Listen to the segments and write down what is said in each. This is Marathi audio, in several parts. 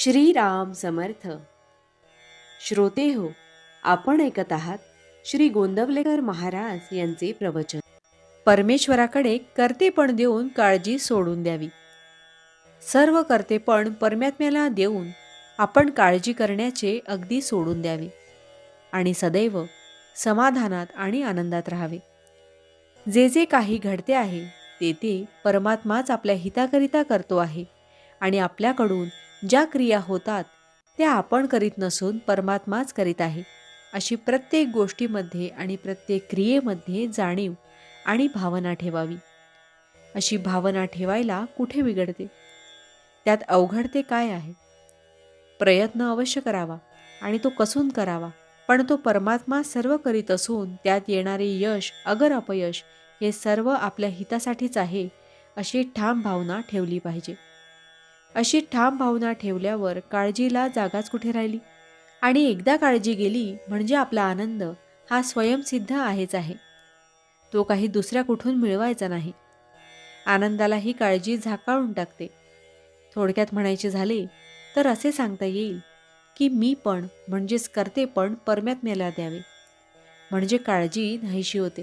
श्रीराम समर्थ. श्रोते हो आपण ऐकत आहात श्री गोंदवलेकर महाराज यांचे प्रवचन. परमेश्वराकडे कर्तेपण देऊन काळजी सोडून द्यावी. सर्व कर्तेपण परमात्म्याला देऊन आपण काळजी करण्याचे अगदी सोडून द्यावे आणि सदैव समाधानात आणि आनंदात राहावे. जे जे काही घडते आहे ते ते परमात्माच आपल्या हिताकरिता करतो आहे आणि आपल्याकडून ज्या क्रिया होतात त्या आपण करीत नसून परमात्माच करीत आहे. अशी प्रत्येक गोष्टीमध्ये आणि प्रत्येक क्रियेमध्ये जाणीव आणि भावना ठेवावी. अशी भावना ठेवायला कुठे बिघडते? त्यात अवघड ते काय आहे? प्रयत्न अवश्य करावा आणि तो कसून करावा पण तो परमात्मा सर्व करीत असून त्यात येणारे यश अगर अपयश हे सर्व आपल्या हितासाठीच आहे अशी ठाम भावना ठेवली पाहिजे. अशी ठाम भावना ठेवल्यावर काळजीला जागाच कुठे राहिली? आणि एकदा काळजी गेली म्हणजे आपला आनंद हा स्वयंसिद्ध आहेच आहे. तो काही दुसऱ्या कुठून मिळवायचा नाही. आनंदाला ही काळजी झाकाळून टाकते. थोडक्यात म्हणायचे झाले तर असे सांगता येईल की मी पण म्हणजेच करते पण परमात्म्याला द्यावे. म्हणजे काळजी नाहीशी होते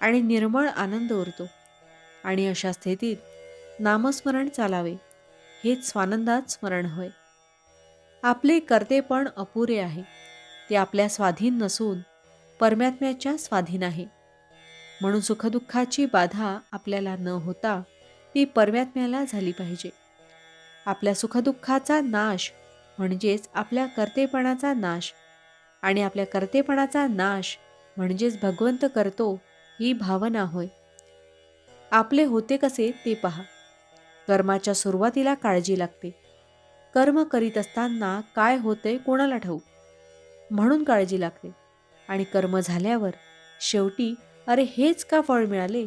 आणि निर्मळ आनंद उरतो. आणि अशा स्थितीत नामस्मरण चालावे. हेच स्वानंदात स्मरण होय. आपले कर्तेपण अपुरे आहे. ते आपल्या स्वाधीन नसून परमात्म्याच्या स्वाधीन आहे. म्हणून सुखदुःखाची बाधा आपल्याला न होता ती परमात्म्याला झाली पाहिजे. आपल्या सुखदुःखाचा नाश म्हणजेच आपल्या कर्तेपणाचा नाश आणि आपल्या कर्तेपणाचा नाश म्हणजेच भगवंत करतो ही भावना होय. आपले होते कसे ते पहा. कर्माच्या सुरुवातीला काळजी लागते. कर्म करीत असताना काय होते कोणाला ठाऊक? म्हणून काळजी लागते. आणि कर्म झाल्यावर शेवटी अरे हेच का फळ मिळाले?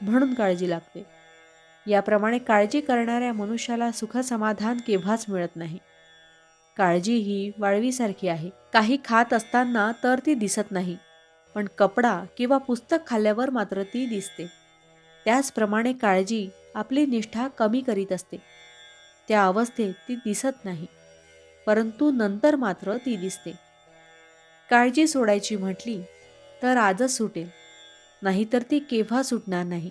म्हणून काळजी लागते. याप्रमाणे काळजी करणाऱ्या मनुष्याला सुखसमाधान केव्हाच मिळत नाही. काळजी ही वाळवीसारखी आहे. काही खात असताना तर ती दिसत नाही पण कपडा किंवा पुस्तक खाल्ल्यावर मात्र ती दिसते. त्याचप्रमाणे काळजी आपली निष्ठा कमी करीत असते. त्या अवस्थेत ती दिसत नाही परंतु नंतर मात्र ती दिसते. काळजी सोडायची म्हटली तर आजच सुटेल नाहीतर ती केव्हा सुटणार नाही.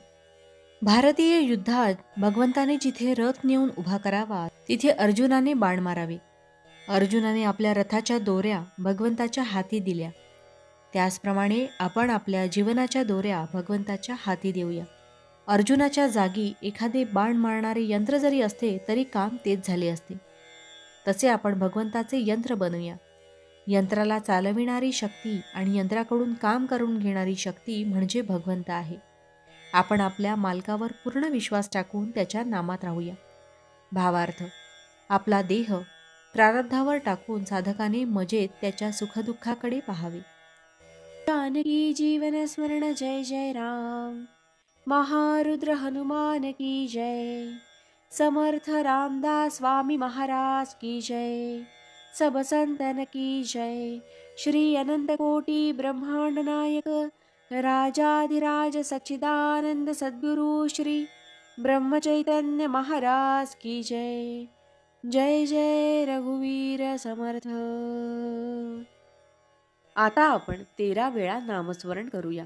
भारतीय युद्धात भगवंताने जिथे रथ नेऊन उभा करावा तिथे अर्जुनाने बाण मारावे. अर्जुनाने आपल्या रथाच्या दोऱ्या भगवंताच्या हाती दिल्या. त्याचप्रमाणे आपण आपल्या जीवनाच्या दोऱ्या भगवंताच्या हाती देऊया. अर्जुनाच्या जागी एखादे बाण मारणारे यंत्र जरी असते तरी काम तेच झाले असते. तसे आपण भगवंताचे यंत्र बनवूया यंत्राला चालविणारी शक्ती आणि यंत्राकडून काम करून घेणारी शक्ती म्हणजे भगवंत आहे. आपण आपल्या मालकावर पूर्ण विश्वास टाकून त्याच्या नामात राहूया. भावार्थ आपला देह प्रारब्धावर टाकून साधकाने मजेत त्याच्या सुखदुःखाकडे पाहावे. जानकी जीवन स्मरण जय जय राम. महारुद्र हनुमान की जय। समर्थ रामदास स्वामी महाराज की जय। सब संतन की जय। श्री अनंत कोटी ब्रह्मांड नायक। राजाधिराज सच्चिदानंद सद्गुरु श्री ब्रह्मचैतन्य महाराज की जय। जय जय रघुवीर समर्थ। आता आपण तेरा वेळा नामस्मरण करूया।